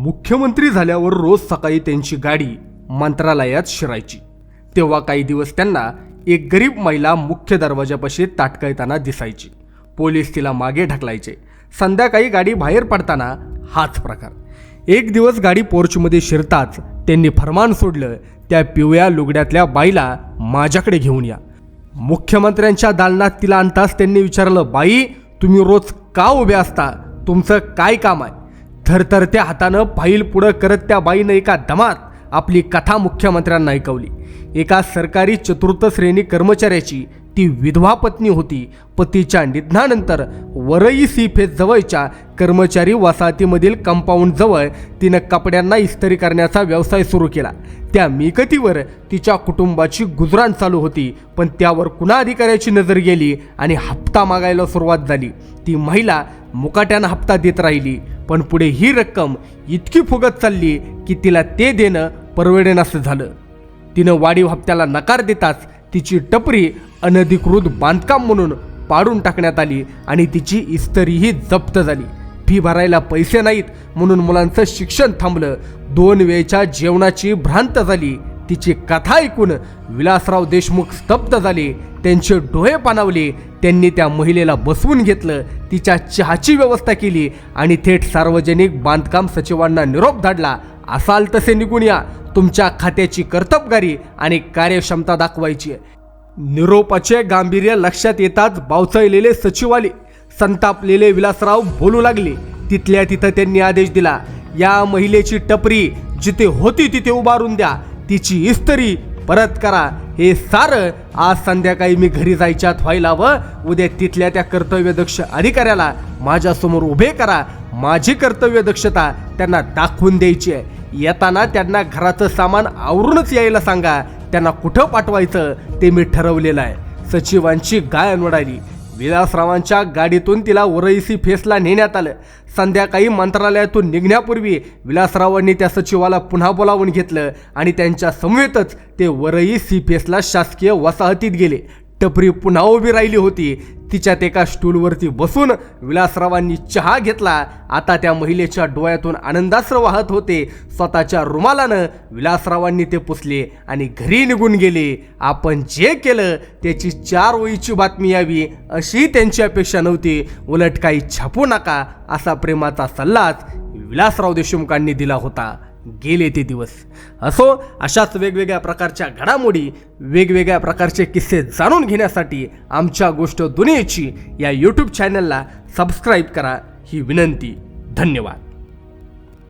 मुख्यमंत्री झाल्यावर रोज सकाळी त्यांची गाडी मंत्रालयात शिरायची. तेव्हा काही दिवस त्यांना एक गरीब महिला मुख्य दरवाजापाशी ताटकळताना दिसायची. पोलीस तिला मागे ढकलायचे. संध्याकाळी गाडी बाहेर पडताना हाच प्रकार. एक दिवस गाडी पोर्चमध्ये शिरताच त्यांनी फरमान सोडलं त्या पिवळ्या लुगड्यातल्या बाईला माझ्याकडे घेऊन या. मुख्यमंत्र्यांच्या दालनात तिला आणताच त्यांनी विचारलं बाई तुम्ही रोज का उभे असता? तुमचं काय काम आहे? थरथरत्या हातानं फाईल पुढं करत त्या बाईनं एका दमात आपली कथा मुख्यमंत्र्यांना ऐकवली. एका सरकारी चतुर्थ श्रेणी कर्मचाऱ्याची ती विधवा पत्नी होती. पतीच्या निधनानंतर वरई सी फेस जवळच्या कर्मचारी वसाहतीमधील कंपाऊंड जवळ तिनं कपड्यांना इस्त्री करण्याचा व्यवसाय सुरू केला. त्या मिळकतीवर तिच्या कुटुंबाची गुजराण चालू होती पण त्यावर कुणा अधिकाऱ्याची नजर गेली आणि हप्ता मागायला सुरुवात झाली. ती महिला मुकाट्यानं हप्ता देत राहिली. पण पुढे ही रक्कम इतकी फुगत चालली की तिला ते देणं परवडेनासं झालं. तिनं वाढीव हप्त्याला नकार देताच तिची टपरी अनधिकृत बांधकाम म्हणून पाडून टाकण्यात आली आणि तिची इस्तरीही जप्त झाली. फी भरायला पैसे नाहीत म्हणून मुलांचं शिक्षण थांबलं. दोन वेळच्या जेवणाची भ्रांत झाली. तिची कथा ऐकून विलासराव देशमुख स्तब्ध झाले. त्यांचे डोळे पाणावले. त्यांनी त्या महिलेला बसवून घेतलं. तिच्या चहाची व्यवस्था केली आणि थेट सार्वजनिक बांधकाम सचिवांना निरोप धाडला. असाल तसे निघून या. तुमच्या खात्याची कर्तबगारी आणि कार्यक्षमता दाखवायची. निरोपाचे गांभीर्य लक्षात येताच बावचळलेले सचिव आले संतापलेले विलासराव बोलू लागले. तिथल्या तिथं त्यांनी आदेश दिला या महिलेची टपरी जिथे होती तिथे उभारून द्या. तिची इस्त्री. परत करा. हे सारं आज संध्याकाळी मी घरी जायच्यात व्हायला व उद्या तिथल्या त्या कर्तव्यदक्ष अधिकाऱ्याला माझ्यासमोर उभे करा. माझी कर्तव्य दक्षता त्यांना दाखवून द्यायची आहे. येताना त्यांना घराचं सामान आवरूनच यायला सांगा. त्यांना कुठं पाठवायचं ते मी ठरवलेलं आहे. सचिवांची गाय उडाली विलासरावांच्या गाडीतून तिला वरईसी फेसला नेण्यात आलं. संध्याकाळी मंत्रालयातून निघण्यापूर्वी विलासरावांनी त्या सचिवाला पुन्हा बोलावून घेतलं आणि त्यांच्या समवेतच ते वरई सी फेसला शासकीय वसाहतीत गेले. टपरी पुन्हा उभी राहिली होती. तिच्यात एका स्टूलवरती बसून विलासरावांनी चहा घेतला. आता त्या महिलेच्या डोळ्यातून आनंदास्र वाहत होते. स्वतःच्या रुमालानं विलासरावांनी ते पुसले आणि घरी निघून गेले. आपण जे केलं त्याची चार ओळीची बातमी यावी अशी त्यांची अपेक्षा नव्हती. उलट काही छापू नका असा प्रेमाचा सल्लाच विलासराव देशमुखांनी दिला होता. गेले ते दिवस. असो अशाच वेगवेगळ्या प्रकारच्या घडामोडी वेगवेगळ्या प्रकारचे किस्से जाणून घेण्यासाठी आमच्या गोष्ट दुनियेची या यूट्यूब चॅनलला सबस्क्राईब करा. ही विनंती. धन्यवाद.